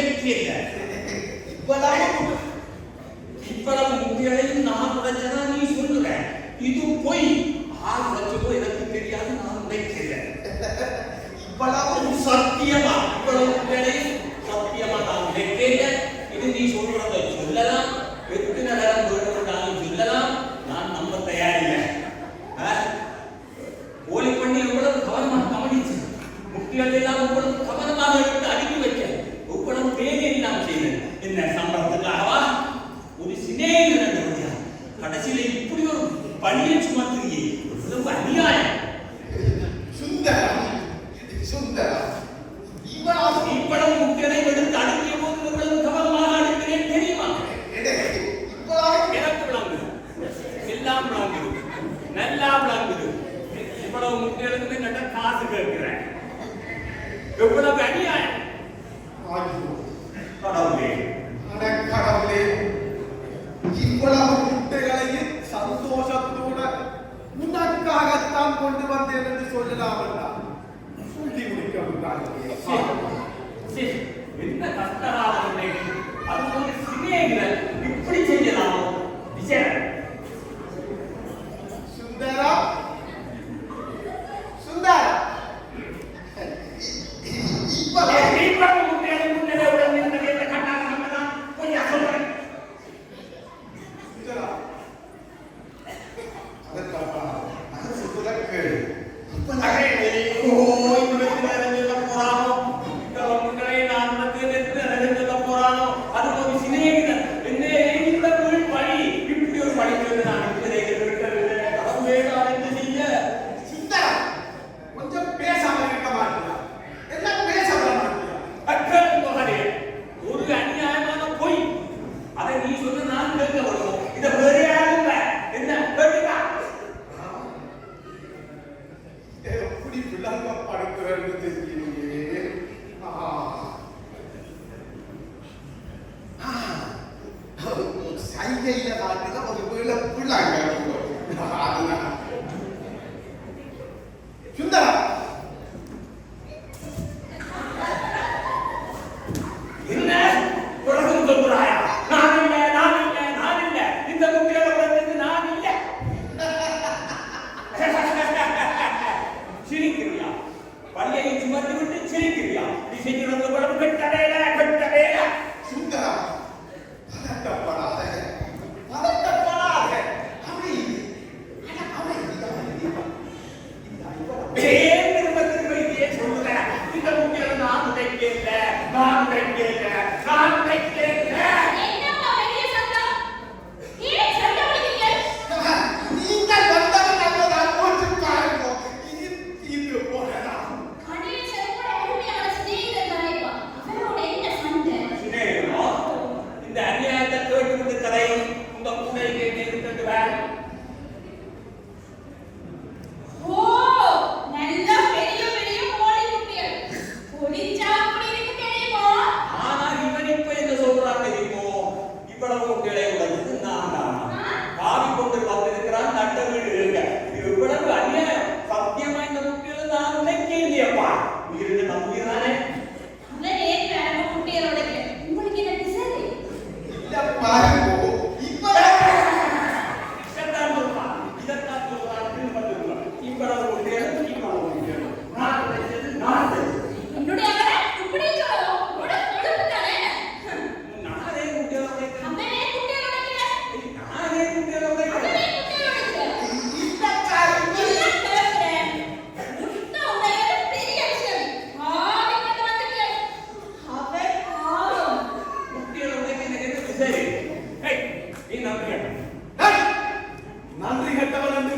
ಬೆಕ್ಕಿಲ್ಲ ಇಪ್ಪದಾಗ ಇಪ್ಪದಾಗ ಮುಗಿಯಳೆಯು ನಾಲ್ಕು ಜನ ನೀ ಸುಳ್ಳುರ ಇದು ಪೊಯ್ ಆರು ಲಕ್ಷಕ್ಕೂ ಇದಕ್ಕೆ ತಿಳಿಯಾದ ನಾನು ಬೆಕ್ಕಿಲ್ಲ ಇಪ್ಪದಾಗ நான் கொண்டு வந்தேன் என்று சொல்லலாம் சொல்லி முடிக்க என்ன கஷ்டமாக அது ஒரு சிநேகிதர் இப்படி செய்யலாம்? சுந்தரா बिल्ला पाड़ी तो रहने दीजिए Yeah.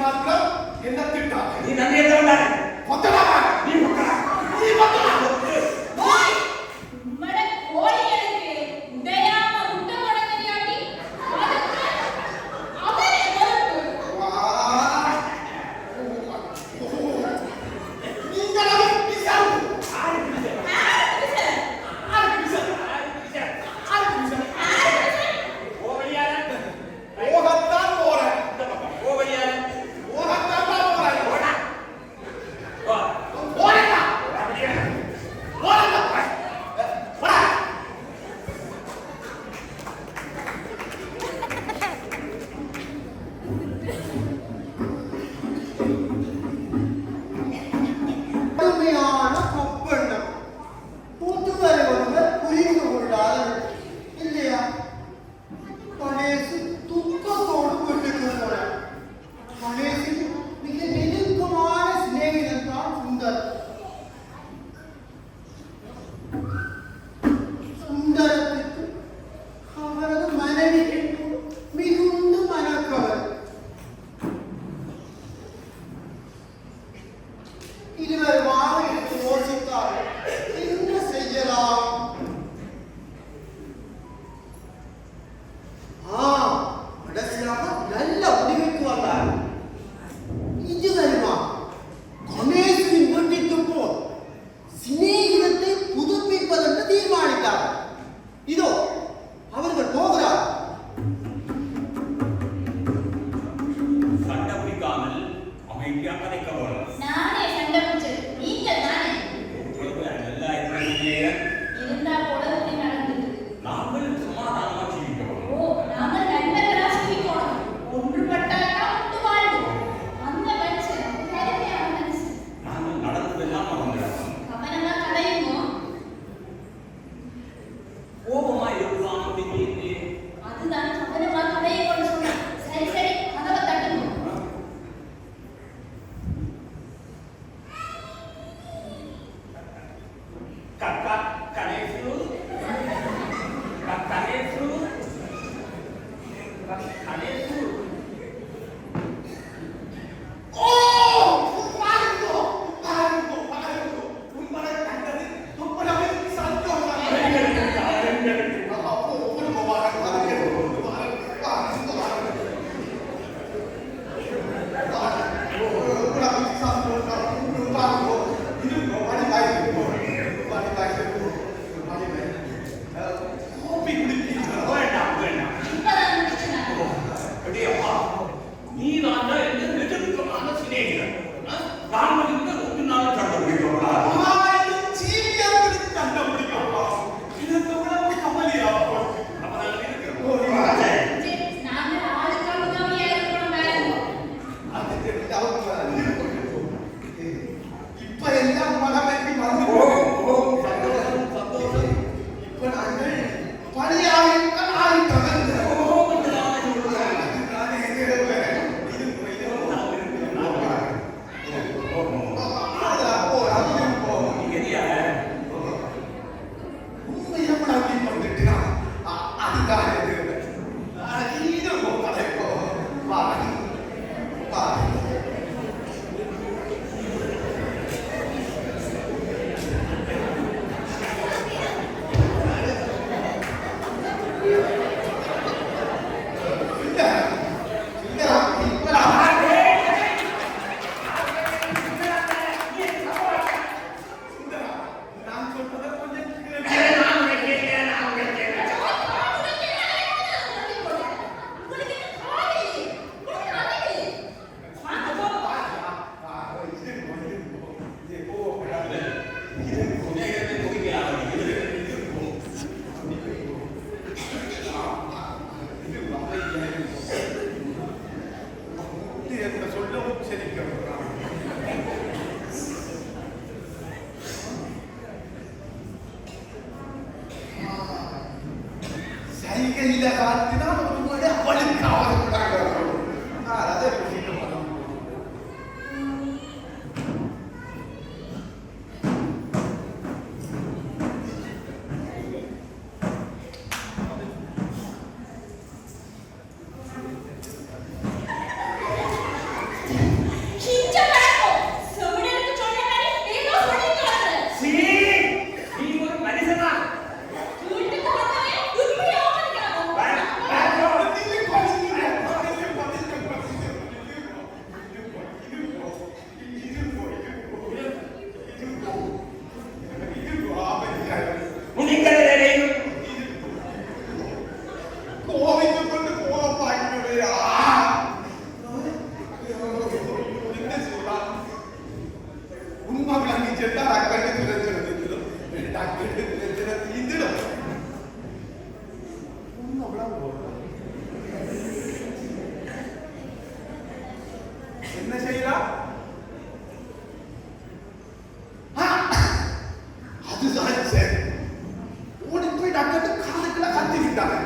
మాత్రం కింద తిట్టాలి. నన్ను ఎక్కడ ఉండాలి pues அதுதான் சரி ஓடி போய் டாக்டர் காதுக்குள்ள கத்திக்கிட்டாங்க.